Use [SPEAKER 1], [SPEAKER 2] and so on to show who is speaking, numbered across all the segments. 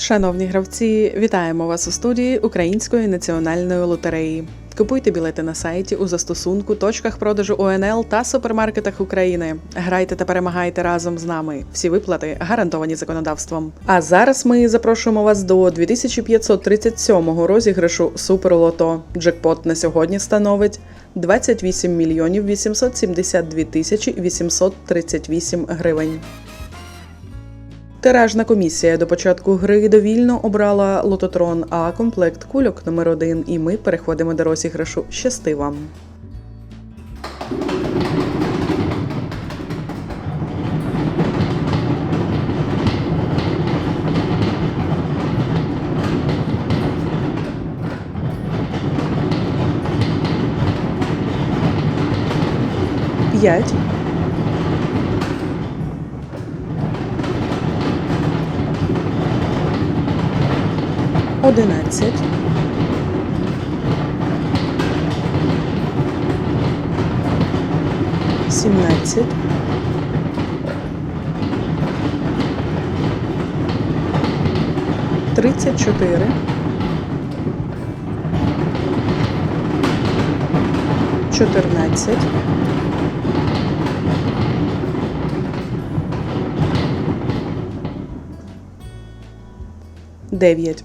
[SPEAKER 1] Шановні гравці, вітаємо вас у студії Української національної лотереї. Купуйте білети на сайті у застосунку, точках продажу ОНЛ та супермаркетах України. Грайте та перемагайте разом з нами. Всі виплати гарантовані законодавством. А зараз ми запрошуємо вас до 2537-го розіграшу Суперлото. Джекпот на сьогодні становить 28 мільйонів 872 тисячі 838 гривень. Тиражна комісія до початку гри довільно обрала лототрон А комплект кульок номер 1 і ми переходимо до розіграшу. Щасти вам! П'ять. Одинадцять. Сімнадцять. Тридцять чотири. Чотирнадцять. Дев'ять.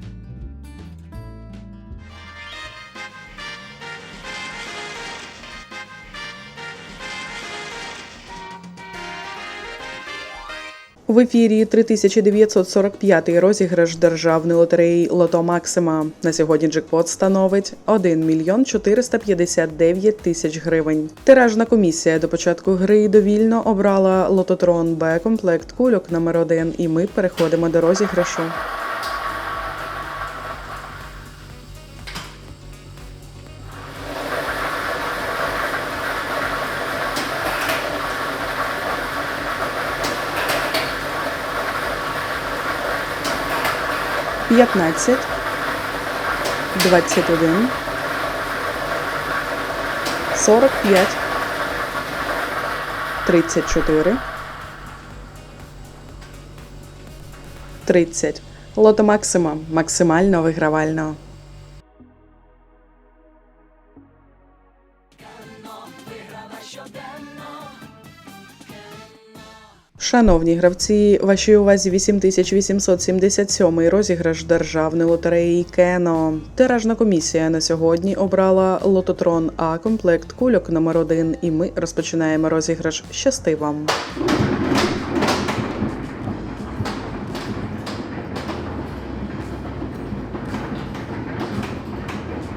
[SPEAKER 1] В ефірі 3945 розіграш державної лотереї Лото Максима. На сьогодні джекпот становить 1 мільйон 459 тисяч гривень. Тиражна комісія до початку гри довільно обрала лототрон Б комплект кульок номер 1 і ми переходимо до розіграшу. П'ятнадцять, двадцять один, сорок п'ять, тридцять чотири, тридцять. Лото Максима максимально вигравально. Шановні гравці, вашій увазі 8877 розіграш державної лотереї Кено. Тиражна комісія на сьогодні обрала лототрон А комплект кульок номер 1 і ми розпочинаємо розіграш. Щасти вам!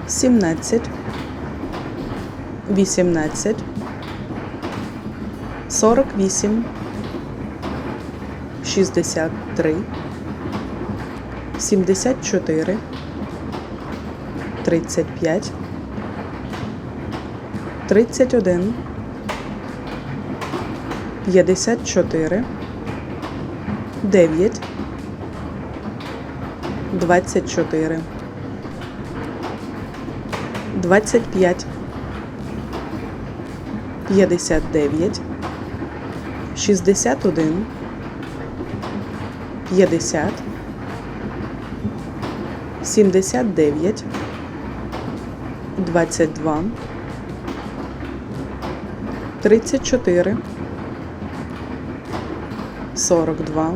[SPEAKER 1] Сімнадцять, вісімнадцять, сорок вісім. 63, 74, 35, 31, 54, 9, 24, 25, 59, 61, 50, 79, 22, 34, 42,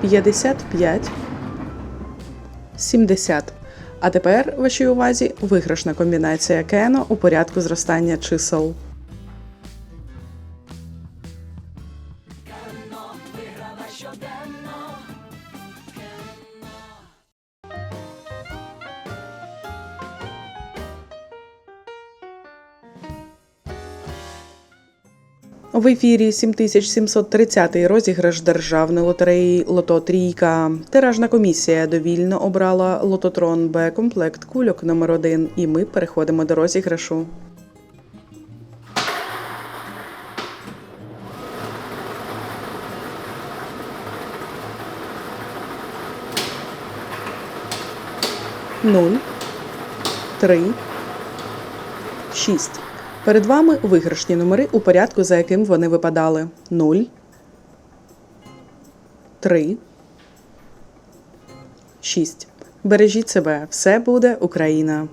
[SPEAKER 1] 55, 70. А тепер вашій увазі виграшна комбінація Кено у порядку зростання чисел. В ефірі 7730 розіграш державної лотереї Лото Трійка. Тиражна комісія довільно обрала лототрон Б комплект кульок номер 1 і ми переходимо до розіграшу. Нуль, три, шість. Перед вами виграшні номери у порядку, за яким вони випадали: 0, 3, 6. Бережіть себе, все буде Україна!